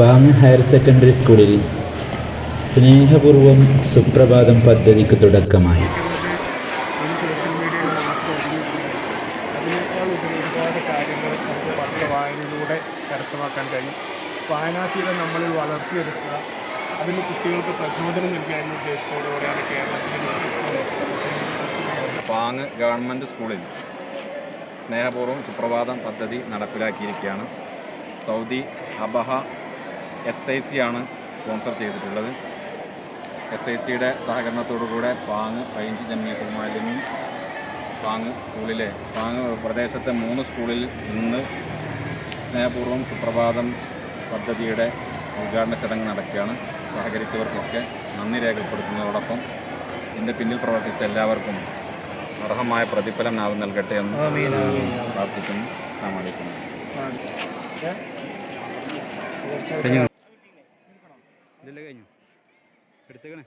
പാങ് higher secondary സ്കൂളിൽ സ്നേഹപൂർവം സുപ്രഭാതം പദ്ധതിക്ക് തുടക്കമായി. വായനയിലൂടെ കരസ്ഥമാക്കാൻ കഴിയും വായനാശീലം നമ്മളിൽ വളർത്തിയെടുക്കുക. അതിന് കുട്ടികൾക്ക് പ്രചോദനം നൽകുക എന്ന ഉദ്ദേശത്തോടുകൂടിയാണ് കേരളത്തിലെ പാങ് ഗവൺമെന്റ് സ്കൂളിൽ സ്നേഹപൂർവം സുപ്രഭാതം പദ്ധതി നടപ്പിലാക്കിയിരിക്കുകയാണ്. Saudi Abha S I C ആണ് സ്പോൺസർ ചെയ്തിട്ടുള്ളത്. എസ് ഐ സിയുടെ സഹകരണത്തോടുകൂടെ പാങ് റേഞ്ച് ജമിയത്തുൽ മാലിമി പാങ് സ്കൂളിലെ പാങ് പ്രദേശത്തെ മൂന്ന് സ്കൂളിൽ നിന്ന് സ്നേഹപൂർവം സുപ്രഭാതം പദ്ധതിയുടെ ഉദ്ഘാടന ചടങ്ങ് നടക്കുകയാണ്. സഹകരിച്ചവർക്കൊക്കെ നന്ദി രേഖപ്പെടുത്തുന്നതോടൊപ്പം ഇതിന്റെ പിന്നിൽ പ്രവർത്തിച്ച എല്ലാവർക്കും അർഹമായ പ്രതിഫലം നാം നൽകട്ടെ എന്ന് പ്രാർത്ഥിക്കുന്നു. അസ്സാം വലൈക്കും കഴിഞ്ഞു. എടുത്തേക്കണേ.